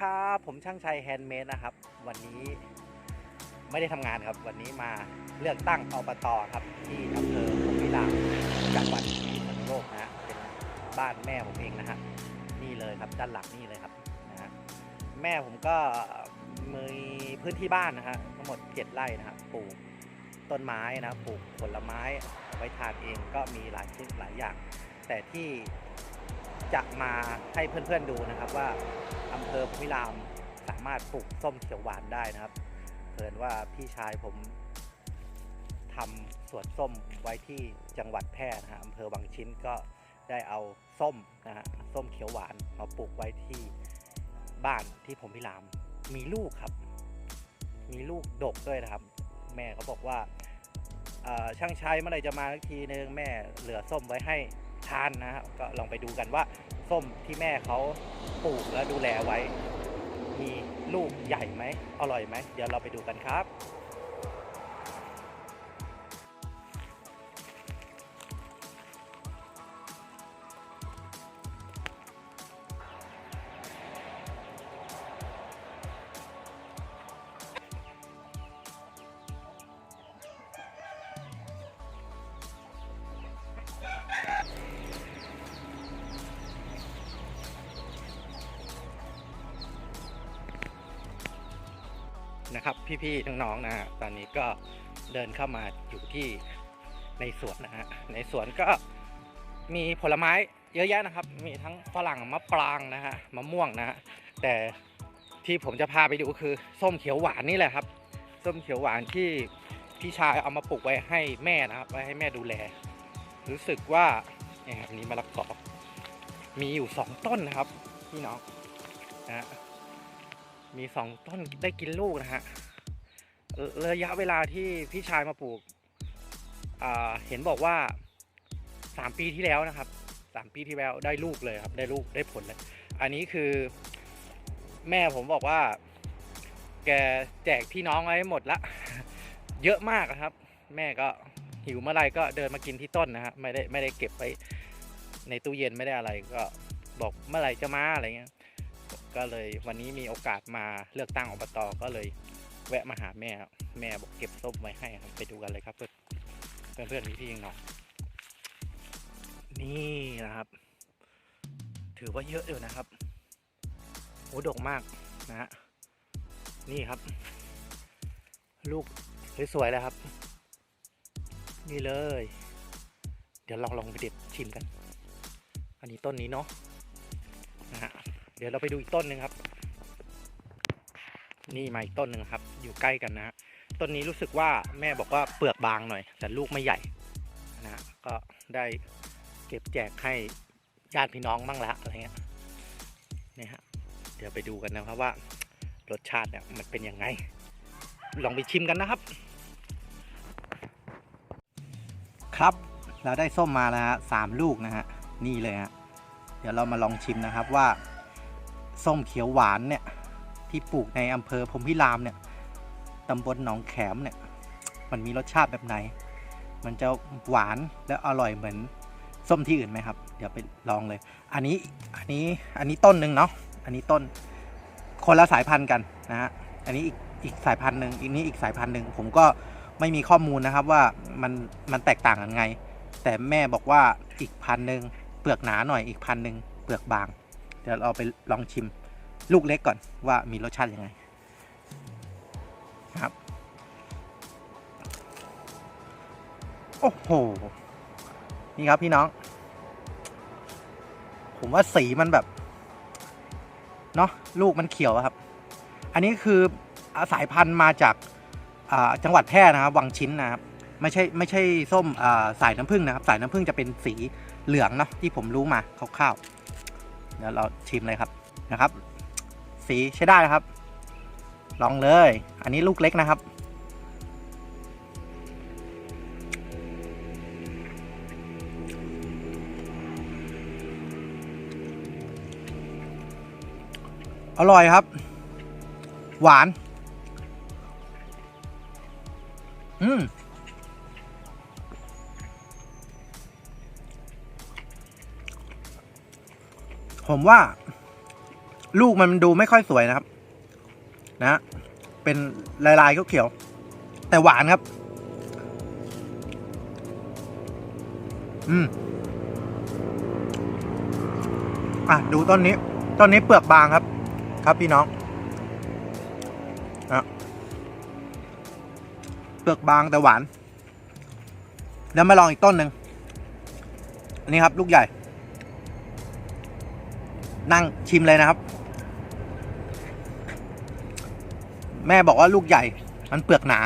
ครับ ผมช่างชัยแฮนด์เมดนะครับ วันนี้ไม่ได้ทำงานครับ วันนี้มาเลือกตั้งอบตครับ ที่อำเภอพรหมวิลามจังหวัดพิษณุโลกนะฮะเป็นบ้านแม่ผมเองนะฮะนี่เลยครับด้านหลังนี่เลยครับนะฮะแม่ผมก็มีพื้นที่บ้านนะฮะทั้งหมดเจ็ดไร่นะครับปลูกต้นไม้นะปลูกผลไม้ไว้ทานเองก็มีหลายชนิดหลายอย่าง แต่ที่จะมาให้เพื่อนๆดูนะครับว่า ภอพมิรามสามารถปลูกส้มเขียวหวานได้นะครับเผินว่าพี่ชายผมทำสวนส้มไว้ที่จังหวัดแพร่นะฮะอำเภอบางชิ้นก็ได้เอาส้มนะฮะส้มเขียวหวานมาปลูกไว้ที่บ้านที่ผมพิราม มีลูกครับ มีลูกดกด้วยนะครับ แม่เขาบอกว่าช่างชัยเมื่อไหร่จะมาสักทีนึงแม่เหลือส้มไว้ให้ทานนะครับก็ลองไปดูกันว่า ส้มที่แม่เขาปลูกและดูแลไว้ มีลูกใหญ่ไหมอร่อยไหม เดี๋ยวเราไปดูกันครับ นะครับ พี่ๆน้องๆนะฮะตอนนี้ก็เดินเข้ามาอยู่ที่ในสวนนะฮะ ในสวนก็มีผลไม้เยอะแยะนะครับ มีทั้งฝรั่งมะปรางนะฮะ มะม่วงนะฮะ แต่ที่ผมจะพาไปดูคือส้มเขียวหวานนี่แหละครับ ส้มเขียวหวานที่พี่ชายเอามาปลูกไว้ให้แม่นะครับ ไว้ให้แม่ดูแล รู้สึกว่าเนี่ยอันนี้มะละกอมีอยู่สองต้นนะครับพี่น้องนะฮะ มีสองต้นได้กินลูกนะฮะเอ่อระยะเวลาที่พี่ชายมาปลูกเห็นบอกว่าสามปีที่แล้วนะครับสามปีที่แล้วได้ลูกเลยครับ ได้ลูกได้ผลเลย อันนี้คือแม่ผมบอกว่า แกแจกพี่น้องไว้หมดละ เยอะมากครับ แม่ก็หิวเมื่อไรก็เดินมากินที่ต้นนะฮะไม่ได้ไม่ได้เก็บไว้ในตู้เย็นไม่ได้อะไรก็บอกเมื่อไหร่จะมาอะไรเงี้ย ก็เลยวันนี้มีโอกาสมาเลือกตั้งอบตก็เลยแวะมาหาแม่ แม่บอกเก็บส้มไว้ให้ครับไปดูกันเลยครับ เพื่อนเพื่อนๆพี่ๆน้องนี่นะครับ ถือว่าเยอะอยู่นะครับโอ้ดกมากนะฮะนี่ครับ ลูกสวยๆเลยครับ นี่เลย เดี๋ยวลองลองไปเด็ดชิมกัน อันนี้ต้นนี้เนาะ เดี๋ยวเราไปดูอีกต้นหนึ่งครับ นี่มาอีกต้นหนึ่งครับ อยู่ใกล้กันนะฮะต้นนี้รู้สึกว่าแม่บอกว่าเปลือกบางหน่อย แต่ลูกไม่ใหญ่นะฮะก็ได้เก็บแจกให้ญาติพี่น้องบ้างละอะไรเงี้ยนี่ฮะเดี๋ยวไปดูกันนะครับว่ารสชาติเนี่ยมันเป็นยังไง ลองไปชิมกันนะครับ ครับเราได้ส้มมาแล้วฮะสามลูกนะฮะนี่เลยฮะเดี๋ยวเรามาลองชิมนะครับว่า ส้มเขียวหวานเนี่ยที่ปลูกในอำเภอพรมพิรามเนี่ยตำบลหนองแขมเนี่ยมันมีรสชาติแบบไหน มันจะหวานและอร่อยเหมือนส้มที่อื่นไหมครับ เดี๋ยวไปลองเลย อันนี้อันนี้อันนี้ต้นหนึ่งเนาะอันนี้ต้นคนละสายพันธุ์กันนะฮะอันนี้อีกอีกสายพันธุ์หนึ่งอีกนี้อีกสายพันธุ์หนึ่งผมก็ไม่มีข้อมูลนะครับว่ามันมันแตกต่างกันไง แต่แม่บอกว่าอีกพันหนึ่งเปลือกหนาหน่อยอีกพันหนึ่งเปลือกบาง ดี๋ยวเราไปลองชิมลูกเล็กก่อนว่ามีรสชาติยังไงครับ โอ้โห นี่ครับพี่น้อง ผมว่าสีมันแบบ เนาะลูกมันเขียวครับ อันนี้คือสายพันธุ์มาจากจังหวัดแพร่นะครับ วังชิ้นนะครับ ไม่ใช่ไม่ใช่ส้มสายน้ำผึ้งนะครับ สายน้ำผึ้งจะเป็นสีเหลืองเนาะที่ผมรู้มาคร่าวๆ เดี๋ยวเราชิมเลยครับนะครับ สีใช้ได้นะครับ ลองเลย อันนี้ลูกเล็กนะครับ อร่อยครับ หวาน อืม ผมว่า ลูกมันดูไม่ค่อยสวยนะครับ นะ เป็นลายลายเขียวแต่หวานครับ อืม อะ ดูต้นนี้ ต้นนี้เปลือกบางครับ ครับพี่น้องอะเปลือกบางแต่หวาน แล้วมาลองอีกต้นหนึ่งอันนี้ครับ ลูกใหญ่ นั่งชิมเลยนะครับ แม่บอกว่าลูกใหญ่ มันเปลือกหนา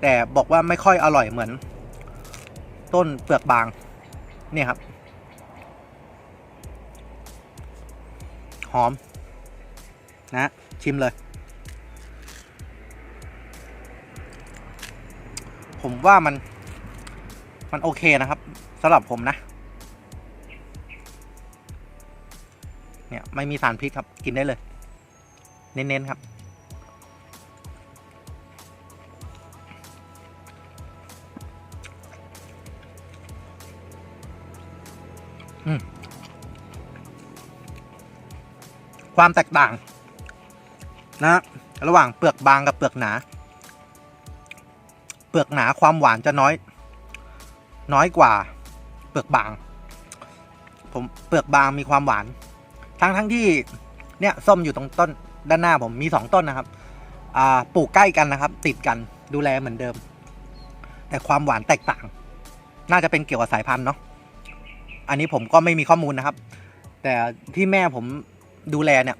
แต่บอกว่าไม่ค่อยอร่อยเหมือน ต้นเปลือกบาง เนี่ยครับ หอม นะ ชิมเลย ผมว่ามัน มันโอเคนะครับสำหรับผมนะ ไม่มีสารพิษครับ กินได้เลย เน้นๆครับ ความแตกต่าง นะ ระหว่างเปลือกบางกับเปลือกหนา เปลือกหนาความหวานจะน้อย น้อยกว่า เปลือกบาง ผมเปลือกบางมีความหวาน ทั้งทั้งที่เนี่ยส้มอยู่ตรงต้นด้านหน้าผมมีสองต้นนะครับปลูกใกล้กันนะครับ ติดกันดูแลเหมือนเดิม แต่ความหวานแตกต่าง น่าจะเป็นเกี่ยวกับสายพันธุ์เนาะอันนี้ผมก็ไม่มีข้อมูลนะครับ แต่ที่แม่ผมดูแลเนี่ย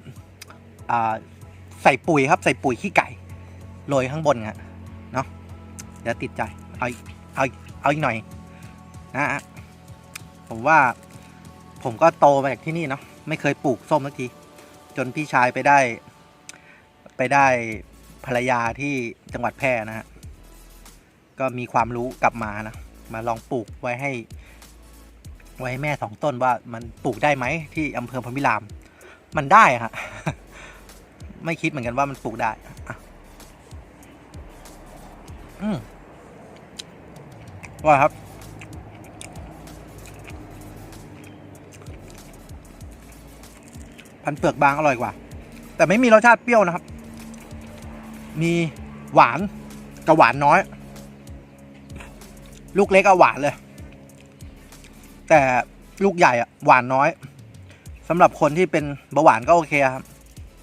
ใส่ปุ๋ยครับ ใส่ปุ๋ยขี้ไก่โรยข้างบนฮะเนาะเดี๋ยวติดใจเอาเอาเอาอีกหน่อยนะฮะผมว่าผมก็โตมาจากที่นี่เนาะ ไม่เคยปลูกส้มสักที จนพี่ชายไปได้ ไปได้ภรรยาที่จังหวัดแพร่นะฮะ ก็มีความรู้กลับมานะ มาลองปลูกไว้ให้ ไว้ให้แม่สองต้นว่ามันปลูกได้ไหมที่อำเภอพรหมพิราม มันได้ฮะ ไม่คิดเหมือนกันว่ามันปลูกได้อืมว่าครับ พันเปลือกบางอร่อยกว่า แต่ไม่มีรสชาติเปรี้ยวนะครับ มีหวานกับหวานน้อย ลูกเล็กอะหวานเลย แต่ลูกใหญ่อะหวานน้อยสำหรับคนที่เป็นเบาหวานก็โอเคครับ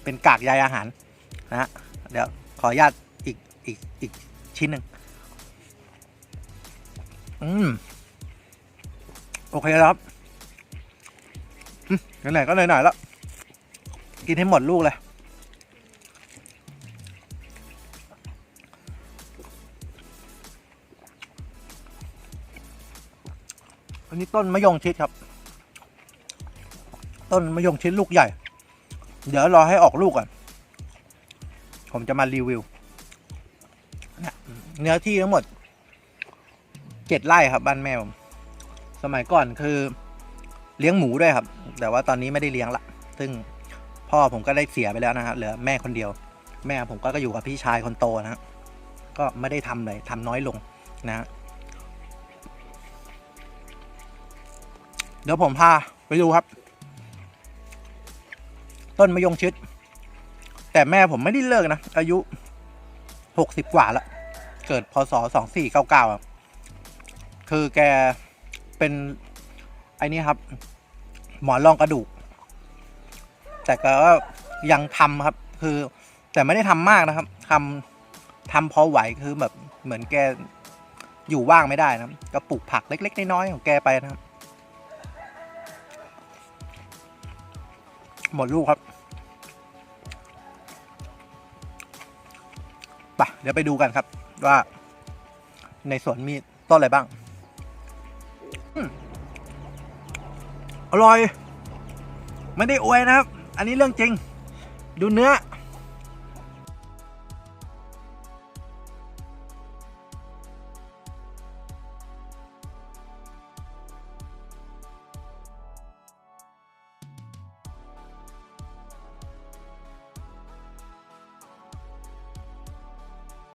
เป็นกากใยอาหารนะฮะเดี๋ยวขออนุญาตอีกอีกอีกชิ้นหนึ่งอืม โอเคแล้วครับไหนๆก็ไหนๆแล้ว กินให้หมดลูกเลย อันนี้ต้นมะยงชิดครับ ต้นมะยงชิดลูกใหญ่ เดี๋ยวรอให้ออกลูกก่อน ผมจะมารีวิว เนื้อที่ทั้งหมดเจ็ดไร่ครับบ้านแม่ผม สมัยก่อนคือเลี้ยงหมูด้วยครับ แต่ว่าตอนนี้ไม่ได้เลี้ยงละ ซึ่ง พ่อผมก็ได้เสียไปแล้วนะฮะเหลือแม่คนเดียว แม่ผมก็อยู่กับพี่ชายคนโตนะฮะก็ไม่ได้ทำเลยทำน้อยลงนะฮะเดี๋ยวผมพาไปดูครับ ต้นมะยงชิด แต่แม่ผมไม่ได้เลิกนะ อายุหกสิบกว่าแล้วเกิดพศสองสี่เก้าเก้าคือแกเป็นไอ้นี่ครับ หมอนรองกระดูก แต่ก็ยังทำครับ คือแต่ไม่ได้ทำมากนะครับทำทำพอไหวคือแบบเหมือนแกอยู่ว่างไม่ได้นะก็ปลูกผักเล็ก ๆ น้อยๆของแกไปนะครับ หมดลูกครับไปเดี๋ยวไปดูกันครับ ว่า ในสวนมีต้นอะไรบ้างอืมอร่อย ไม่ได้อวยนะครับ อันนี้เรื่องจริง ดูเนื้อ